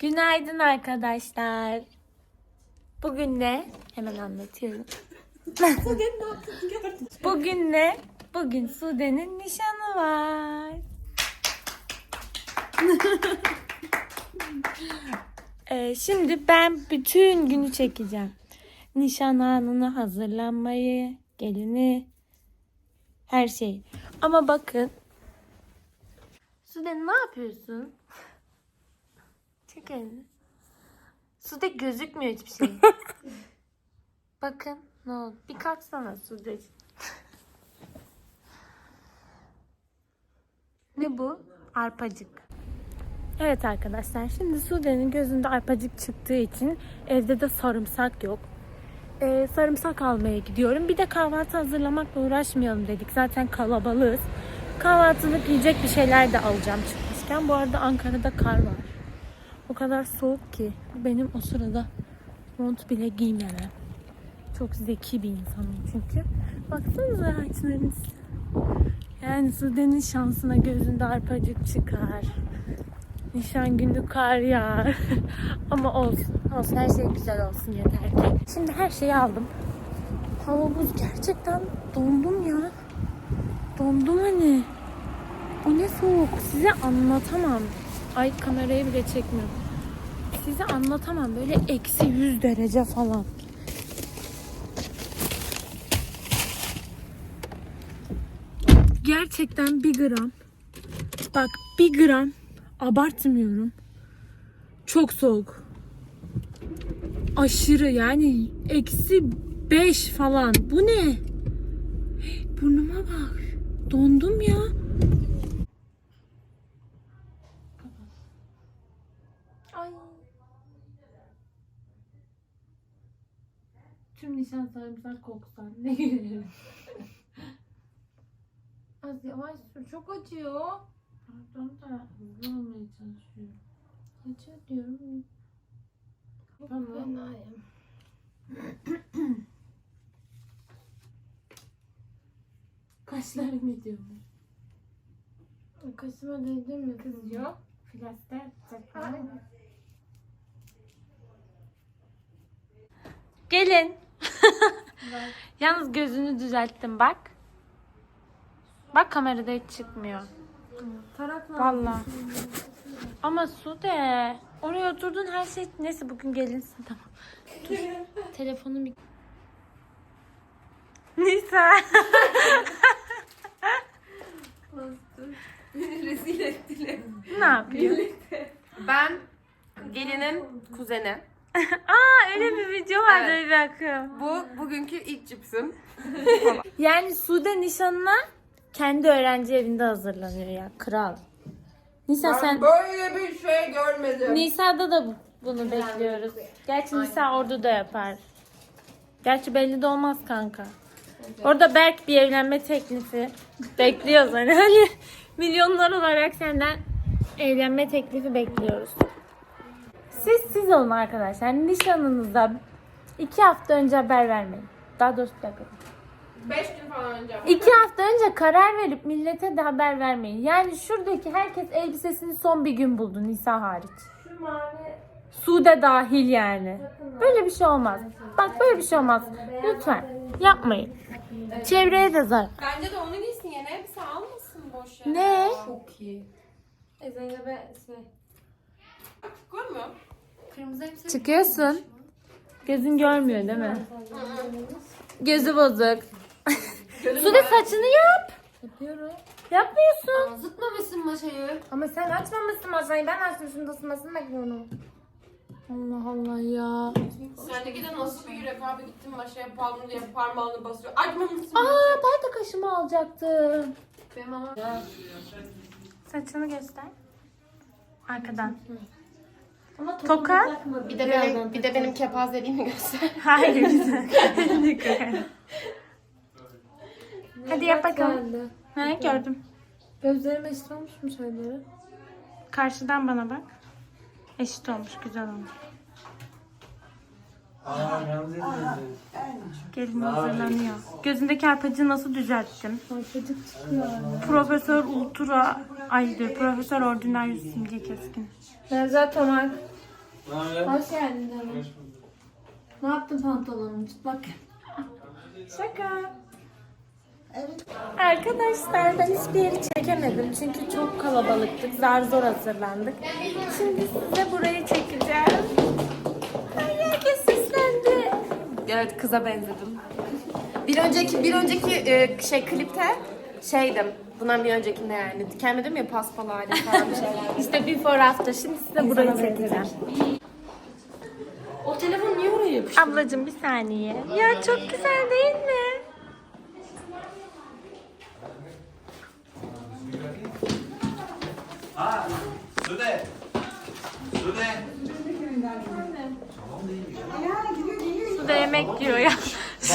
Günaydın arkadaşlar. Bugün ne? Hemen anlatıyorum. Bugün ne? Bugün Sude'nin nişanı var. Ee, şimdi ben bütün günü çekeceğim. Nişan anını hazırlanmayı, gelini, her şeyi. Ama bakın. Sude ne yapıyorsun? Çek elini. Sude gözükmüyor hiçbir şey. Bakın ne oldu? Bir kalksana Sude. ne bu? Arpacık. Evet arkadaşlar şimdi Sude'nin gözünde arpacık çıktığı için evde de sarımsak yok. Ee, sarımsak almaya gidiyorum. Bir de kahvaltı hazırlamakla uğraşmayalım dedik. Zaten kalabalığız. Kahvaltılık yiyecek bir şeyler de alacağım çıkmışken. Bu arada Ankara'da kar var. O kadar soğuk ki benim o sırada mont bile giymemem. Çok zeki bir insanım çünkü. Baksanıza ağaçlarınız. Yani Sude'nin şansına gözünde arpacık çıkar. Nişan günü kar yağar. Ama olsun. Olsun her şey güzel olsun yeter ki. Şimdi her şeyi aldım. Hava buz gerçekten dondum ya. Dondum hani. O ne soğuk. Size anlatamam. Ay kamerayı bile çekmiyorum. Size anlatamam. Böyle eksi 100 derece falan. Gerçekten bir gram. Bak bir gram abartmıyorum. Çok soğuk. Aşırı yani eksi 5 falan. Bu ne? Burnuma bak. Dondum ya. Ay. Nişan sarımsak koksan ne gülerim. Az yavaş sür çok acıyor. Pardon da hızlı olmaya çalışıyorum. Acıyor diyorum. Tamam. Kaşlarım gidiyor mu? Kaşıma değdin mi kız? Yok. Plaster takmalı. Gelin. Yalnız gözünü düzelttim bak. Bak kamerada hiç çıkmıyor. Tarakla Vallahi. Ama su de. Oraya oturdun her şey. Neyse bugün gelinsin tamam. Dur. Telefonum bir... Nisa. Rezil ettiler. ne yapıyor? Ben gelinin kuzeni. Aa öyle bir video var Evet. bir bakıyorum. Bu bugünkü ilk cipsim. Yani Sude nişanına kendi öğrenci evinde hazırlanıyor ya. Kral. Nisa sen böyle bir şey görmedim. Nisa'da da bu- bunu bekliyoruz. Gerçi Nisa orada da yapar. Gerçi belli de olmaz kanka. Orada Berk bir evlenme teklifi bekliyoruz hani. hani milyonlar olarak senden evlenme teklifi bekliyoruz. Siz siz olun arkadaşlar. Nişanınızda iki hafta önce haber vermeyin. Daha doğrusu bir dakika. 5 gün falan önce. İki hafta önce karar verip millete de haber vermeyin. Yani şuradaki herkes elbisesini son bir gün buldu Nisa hariç. Şu mavi Sude dahil yani. Böyle bir şey olmaz. Bak böyle bir şey olmaz. Lütfen yapmayın. Çevreye de zarar. Bence de onu giysin yeni elbise almasın boş yere. Ne? Çok iyi. e, Zeynep'e şey. Musun? Kırmızı elbise Çıkıyorsun. Gözün görmüyor değil mi? Gözü bozuk. Sude saçını yap. Yapıyorum. Yapmıyorsun. Zıtmamışsın maşayı. Ama sen açmamışsın masayı. Ben açtım şimdi ısınmasını bekliyorum. Allah Allah ya. Sendeki de nasıl bir yürek abi gittin maşaya palmını diye parmağını basıyor. Açmamışsın Aa ben de kaşımı alacaktım. Benim ama. Saçını göster. Arkadan. Ama Toka? Bir de benim, bir de benim kepazeliğimi göster. Hayır güzel. Elini. Hadi yap bakalım. Geldi. Ha, gördüm. Gözlerime eşit olmuş mu şeyleri? Karşıdan bana bak. Eşit olmuş, güzel olmuş. Aa. Gelin hazırlanıyor. Gözündeki arpacığı nasıl düzelttim? Arpacık çıkıyor. Profesör Ultra, ay dur, Profesör Ordinarius Simge Keskin. Nevzat Ömer. Ne haber? Hoş geldin canım. Ne yaptın pantolonum? Çıplak. Şaka. Arkadaşlar ben hiçbir yeri çekemedim çünkü çok kalabalıktık. Zar zor hazırlandık. Şimdi size burayı çekeceğim. Ay herkes süslendi. Evet kıza benzedim. Bir önceki bir önceki e, şey klipte şeydim. Bundan bir öncekinde yani. Dikenmedim ya paspal hali falan bir şeyler. İşte before after. Şimdi size burayı çekeceğim. o telefon niye oraya yapıştı? Ablacığım bir saniye. Ya çok güzel değil mi? Yiyor ya.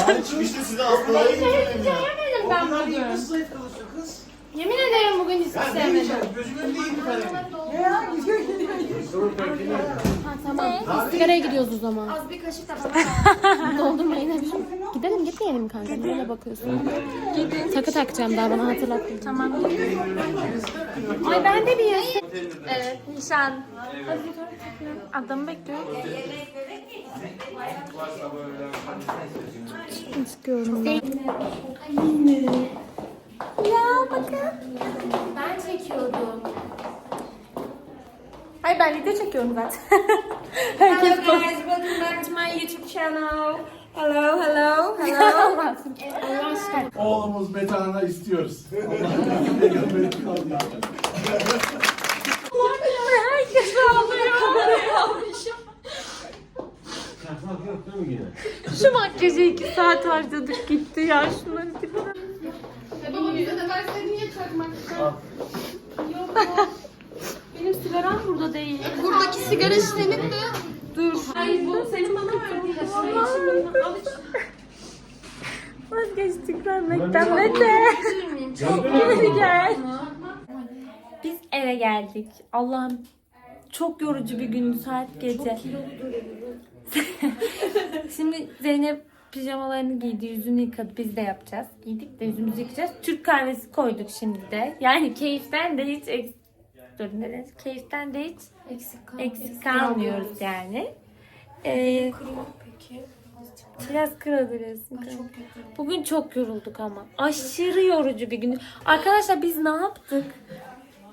Bari çıkışta size hastalara getirelim ya. Yemedim ben bugün. Nasıl zayıf kalıyorsun kız? Yemin ederim bugün hiç Ya ne sevmedim. yiyeceğim? Gözümün önünde yedi tane. Tamam. Sigaraya gidiyoruz o zaman. Az bir kaşık da bana Doldurma yine bir şey. Gidelim gitmeyelim kanka. Böyle bakıyorsun. Gidin. Takı takacağım daha bana hatırlattın. Tamam. Ay ben de bir yer. Evet, nişan. Adamı bekliyorum. Çıkıyorum ben. Ya bakın. Ben çekiyordum. Ay ben video çekiyorum zaten. Herkes bak. welcome back to my YouTube channel. Hello, hello, hello. Allah aşkına. Oğlumuz Metan'a istiyoruz. Allah'ım peygamberi kaldı. Herkes ağlıyor. Şu makyajı iki saat harcadık gitti ya şunları tipine. Baba bize de verseydin ya çakmaktan. Benim sigaram burada değil. Buradaki sigara senin mi? Dur. Hayır bu senin bana verdiğin kaşığı Al iç. Vazgeçtik vermekten Mete. Geri gel. Biz eve geldik. Allah'ım çok yorucu bir gündü saat gece. Şimdi Zeynep pijamalarını giydi, yüzünü yıkadı. Biz de yapacağız. Giydik de yüzümüzü yıkayacağız. Türk kahvesi koyduk şimdi de. Yani keyiften de hiç eks... Dur ne denir? Keyiften de hiç Eksik kal. eksik kalmıyoruz yani. Ee, biraz kırabiliriz. Bugün çok yorulduk ama. Aşırı yorucu bir gün. Arkadaşlar biz ne yaptık?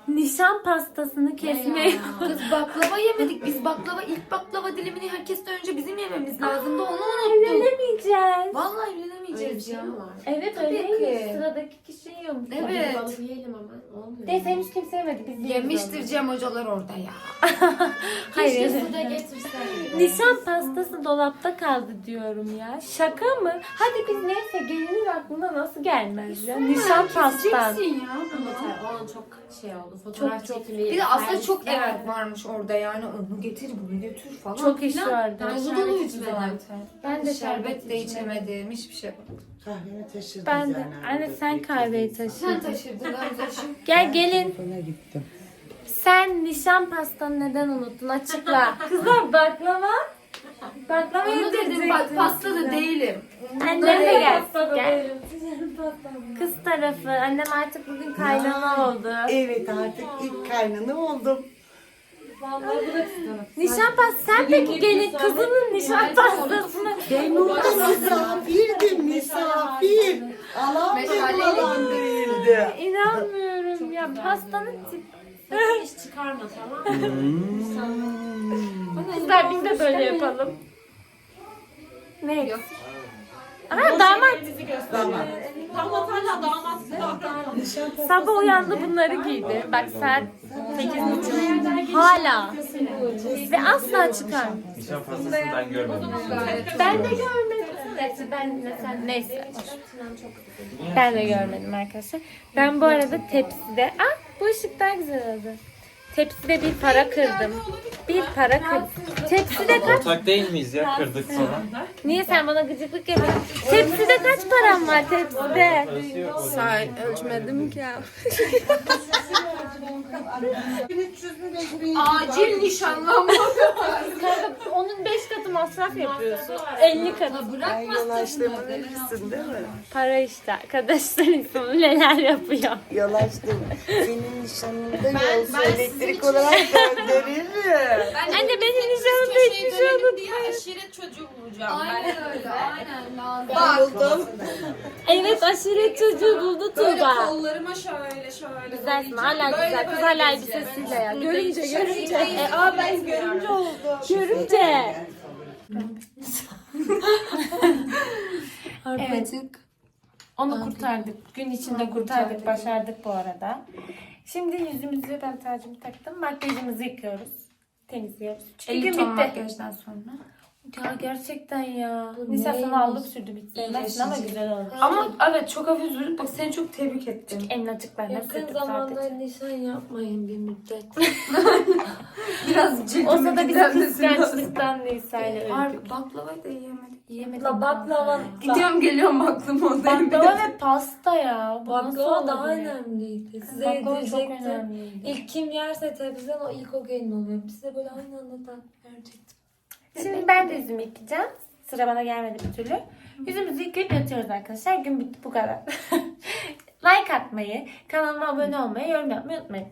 Nişan pastasını kesmeye... Kız baklava yemedik. Biz baklava ilk baklava dilimini herkesten önce bizim yememiz lazımdı. Onu unuttuk. Evlenemeyeceğiz. Vallahi evlenemeyeceğiz ya. Evet Tabii öyleymiş. ki. Sıradaki kişi yiyormuş. Evet. Balık yiyelim ama. Olmuyor. Neyse henüz kimse yemedi. Biz yiyoruz Yemiştir Cem hocalar orada ya. Hayır. Keşke su da getirseydin. Nişan pastası dolapta kaldı diyorum ya. Şaka mı? Hadi biz neyse gelinin aklına nasıl gelmez ya? Nişan pastası. Keseceksin ya. Yeter. O an çok şey oldu. Fotoğraf Çok, çok. çekimi. Bir de aslında çok servisler. emek varmış orada yani. Onu getir bunu götür falan. Çok iş filan. vardı. Ben Şerbet doluydu içmedim. zaten. Ben de Şerbet de içemedim. Hiçbir şey yapamadım. Kahvemi taşırdınız Ben de. Anne sen kahveyi Sen taşıdın. taşırdın. Taşırdım. Gel gelin. Telefona gittim. Sen nişan pastanı neden unuttun? Açıkla. Kızlar baklava. Baklava Onu dedim bak pasta da değilim. Annem de gel. Gel. Kız tarafı. Annem artık bugün kaynana oldu. Evet artık ilk kaynını oldum. Nişan pastası. Sen peki gelin kızının nişan pastasını. Ben Ya. Pastanın tipi. Hiç çıkarma tamam mı? Kızlar biz de böyle yapalım. Ne? Aha damat. Tamam. Sabah uyandı bunları giydi. Bak saat 8.30. Hala. Ve asla çıkar. Nişan pastasını ben görmedim. Ben de görmedim. Neyse ben mesela neyse. Ben de görmedim arkadaşlar. Ben bu arada tepside... Ah bu ışık daha güzel oldu. Tepside bir para kırdım. Bir para kırdım. Tepside kaç... Ortak değil miyiz ya kırdık falan? Niye sen bana gıcıklık yapıyorsun? Tepside kaç param var tepside? Say ölçmedim ki. Acil nişanlanma. Kanka onun 5 katı masraf yapıyorsun. 50 katı. Ben yol açtığımın hepsisin değil mi? Para işte arkadaşlar insanı neler yapıyor. Yol açtım. Senin nişanında yolsu elektrik olarak gönderirim. Anne benim nişanım aşiret çocuğu bulacağım. Aynen öyle. Aynen lazım. Evet aşiret çocuğu buldu Tuğba. kollarıma şöyle şöyle. Güzelsin hala güzel. Kız hala elbisesiyle ya. Görünce görünce. E, aa ben görünce oldu. Görünce. Arpacık. Onu kurtardık. Gün içinde kurtardık. Başardık bu arada. Şimdi yüzümüzü ben tacımı taktım. Makyajımızı yıkıyoruz. Temizliyoruz. Çünkü gün bitti. makyajdan sonra. Ya gerçekten ya. Nisa sana allık sürdü bitti. Sevmezsin ama güzel olmuş. Ama evet çok hafif sürdük. Bak seni çok tebrik ettim. En açıklarına Yakın sürdük zamanda sadece. nişan yapmayın bir müddet. Biraz cildim Olsa da bizim kıskançlıktan Nisa ile öldük. Harbi baklavayı da yiyemedik. Yiyemedim. La baklava, Gidiyorum geliyorum aklım oradayım. Baklava ve pasta ya. Bu nasıl baklava daha olabilir? önemliydi. Size Baklava çok yedirecektim. önemliydi. İlk kim yerse tepsiden o ilk o gelin oluyor. Size böyle aynı anda da verecektim. Şimdi ben de yüzümü yıkayacağım. Sıra bana gelmedi bir türlü. Yüzümüzü yıkayıp yatıyoruz arkadaşlar. Gün bitti bu kadar. like atmayı, kanalıma abone olmayı, yorum yapmayı unutmayın.